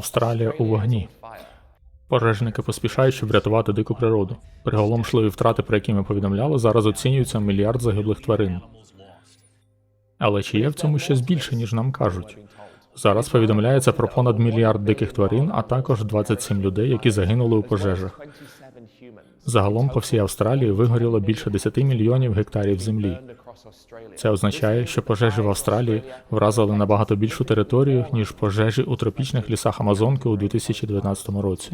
Австралія у вогні. Пожежники поспішають, щоб врятувати дику природу. Приголомшливі втрати, про які ми повідомляли, зараз оцінюються мільярд загиблих тварин. Але чи є в цьому щось більше, ніж нам кажуть? Зараз повідомляється про понад мільярд диких тварин, а також 27 людей, які загинули у пожежах. Загалом по всій Австралії вигоріло більше 10 мільйонів гектарів землі. Це означає, що пожежі в Австралії вразили набагато більшу територію, ніж пожежі у тропічних лісах Амазонки у 2019 році.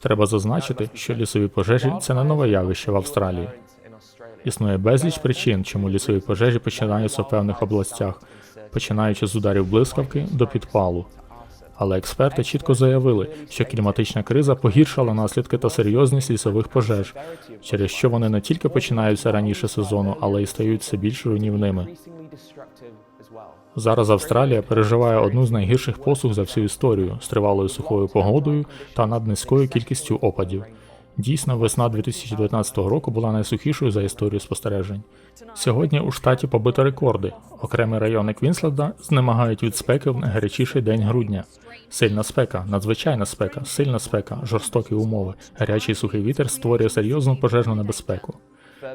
Треба зазначити, що лісові пожежі це не нове явище в Австралії. Існує безліч причин, чому лісові пожежі починаються в певних областях, починаючи з ударів блискавки до підпалу. Але експерти чітко заявили, що кліматична криза погіршила наслідки та серйозність лісових пожеж, через що вони не тільки починаються раніше сезону, але й стають все більш руйнівними. Зараз Австралія переживає одну з найгірших посух за всю історію з тривалою сухою погодою та наднизькою кількістю опадів. Дійсно, весна 2019 року була найсухішою за історію спостережень. Сьогодні у штаті побито рекорди. Окремі райони Квінсленда знемагають від спеки в найгарячіший день грудня. Сильна спека, надзвичайна спека, сильна спека, жорстокі умови. Гарячий сухий вітер створює серйозну пожежну небезпеку.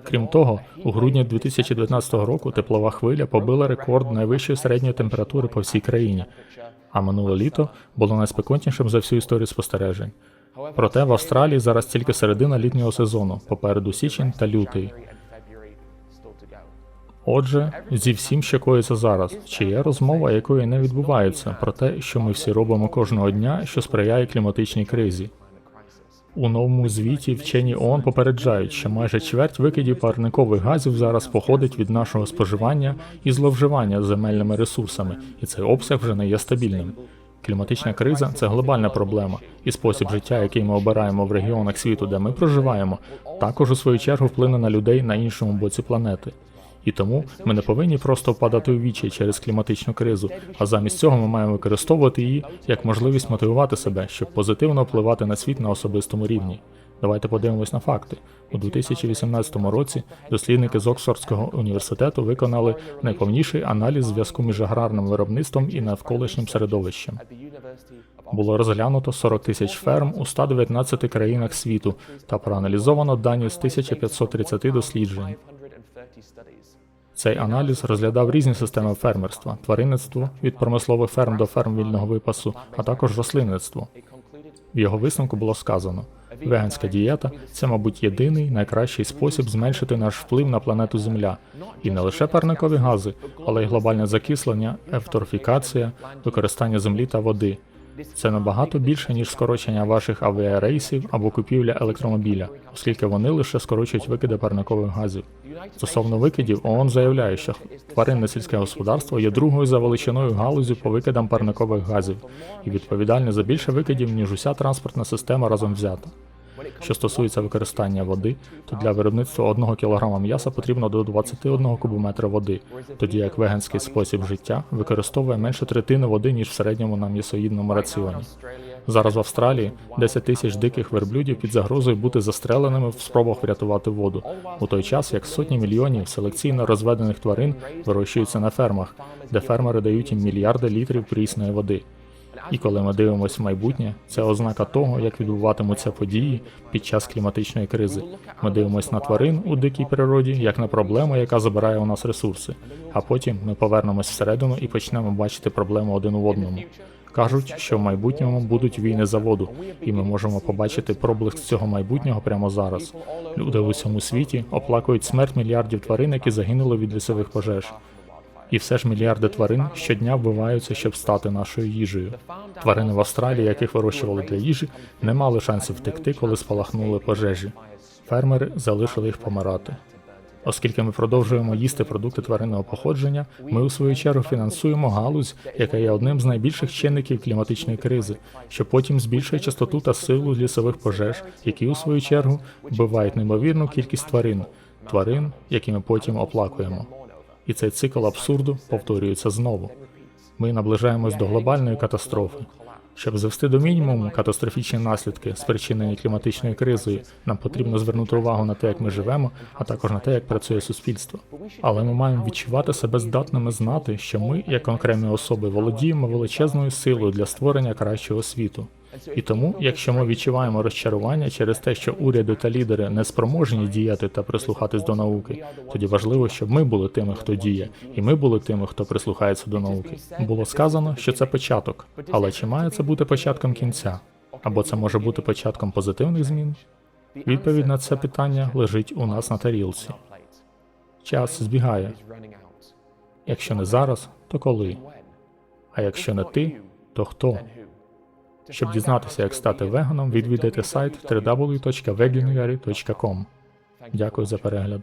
Крім того, у грудні 2019 року теплова хвиля побила рекорд найвищої середньої температури по всій країні, а минуле літо було найспекотнішим за всю історію спостережень. Проте в Австралії зараз тільки середина літнього сезону, попереду січень та лютий. Отже, зі всім, що коїться зараз, чи є розмова, якої не відбувається, про те, що ми всі робимо кожного дня, що сприяє кліматичній кризі. У новому звіті вчені ООН попереджають, що майже чверть викидів парникових газів зараз походить від нашого споживання і зловживання земельними ресурсами, і цей обсяг вже не є стабільним. Кліматична криза це глобальна проблема, і спосіб життя, який ми обираємо в регіонах світу, де ми проживаємо, також у свою чергу вплине на людей на іншому боці планети. І тому ми не повинні просто впадати у вічі через кліматичну кризу, а замість цього ми маємо використовувати її як можливість мотивувати себе, щоб позитивно впливати на світ на особистому рівні. Давайте подивимось на факти. У 2018 році дослідники з Оксфордського університету виконали найповніший аналіз зв'язку між аграрним виробництвом і навколишнім середовищем. Було розглянуто 40 тисяч ферм у 119 країнах світу та проаналізовано дані з 1530 досліджень. Цей аналіз розглядав різні системи фермерства, тваринництво від промислових ферм до ферм вільного випасу, а також рослинництво. В його висновку було сказано: веганська дієта це, мабуть, єдиний найкращий спосіб зменшити наш вплив на планету Земля, і не лише парникові гази, але й глобальне закислення, евторфікація, використання землі та води. Це набагато більше ніж скорочення ваших авіарейсів або купівля електромобіля, оскільки вони лише скорочують викиди парникових газів. Стосовно викидів, ООН заявляє, що тваринне сільське господарство є другою за величиною галузю по викидам парникових газів і відповідальне за більше викидів, ніж уся транспортна система разом взята. Що стосується використання води, то для виробництва 1 кг м'яса потрібно до 21 кубометра води, тоді як веганський спосіб життя використовує менше третини води, ніж в середньому на м'ясоїдному раціоні. Зараз в Австралії 10 тисяч диких верблюдів під загрозою бути застреленими в спробах врятувати воду, у той час як сотні мільйонів селекційно розведених тварин вирощуються на фермах, де фермери дають їм мільярди літрів прісної води. І коли ми дивимося в майбутнє, це ознака того, як відбуватимуться події під час кліматичної кризи. Ми дивимося на тварин у дикій природі як на проблему, яка забирає у нас ресурси. А потім ми повернемось всередину і почнемо бачити проблему один у одному. Кажуть, що в майбутньому будуть війни за воду, і ми можемо побачити проблиск цього майбутнього прямо зараз. Люди в усьому світі оплакують смерть мільярдів тварин, які загинули від лісових пожеж. І все ж мільярди тварин щодня вбиваються, щоб стати нашою їжею. Тварини в Австралії, яких вирощували для їжі, не мали шансів втекти, коли спалахнули пожежі. Фермери залишили їх помирати. Оскільки ми продовжуємо їсти продукти тваринного походження, ми у свою чергу фінансуємо галузь, яка є одним з найбільших чинників кліматичної кризи, що потім збільшує частоту та силу лісових пожеж, які у свою чергу вбивають неймовірну кількість тварин, тварин, які ми потім оплакуємо. І цей цикл абсурду повторюється знову. Ми наближаємось до глобальної катастрофи. Щоб звести до мінімуму катастрофічні наслідки, спричинені кліматичною кризою, нам потрібно звернути увагу на те, як ми живемо, а також на те, як працює суспільство. Але ми маємо відчувати себе здатними знати, що ми, як окремі особи, володіємо величезною силою для створення кращого світу. І тому, якщо ми відчуваємо розчарування через те, що уряди та лідери не спроможні діяти та прислухатись до науки, тоді важливо, щоб ми були тими, хто діє, і ми були тими, хто прислухається до науки. Було сказано, що це початок, але чи має це бути початком кінця? Або це може бути початком позитивних змін? Відповідь на це питання лежить у нас на тарілці. Час збігає. Якщо не зараз, то коли? А якщо не ти, то хто? Щоб дізнатися, як стати веганом, відвідайте сайт www.veganuary.com. Дякую за перегляд.